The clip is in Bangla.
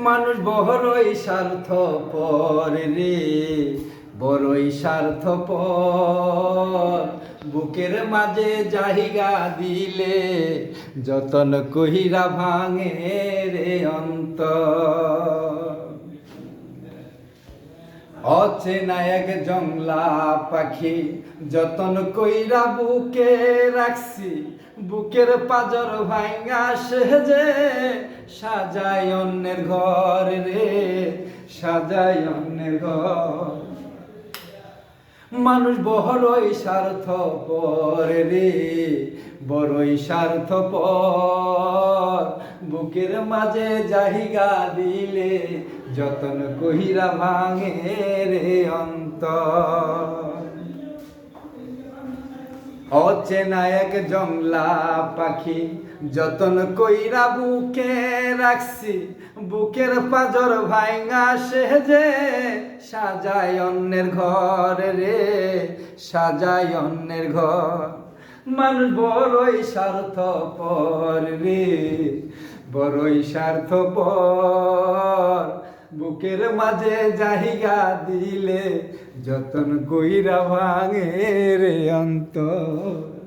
মানুষ বড়ই স্বার্থ পরে রে, বড়ই স্বার্থ বুকের মাঝে জাহিগা দিলে যতন কহিরা ভাঙে রে অন্ত অচেনা এক জংলা পাখি যতন কইরা বুকে রাখছি, বুকের পাজর ভাঙ্গা সেজে সাজাই অন্যের ঘর রে সাজাই অন্যের ঘর। মানুষ বড়ই স্বার্থ পরে রে, বড়ই স্বার্থ পর বুকের মাঝে জাহিগা দিলে যতন কহিরা ভাঙে রে অন্ত অচেনা এক জংলা পাখি যতন কইরা বুকে রাখছি, বুকের পাজর ভাইঙ্গা সেজে সাজায় অন্যের ঘর রে সাজাই অন্যের ঘর। মানুষ বড়ই স্বার্থ পর রে। বড়ই স্বার্থ পর বুকের মাঝে জাহিগা দিলে যতন কইরা ভাঙে রে অন্তর।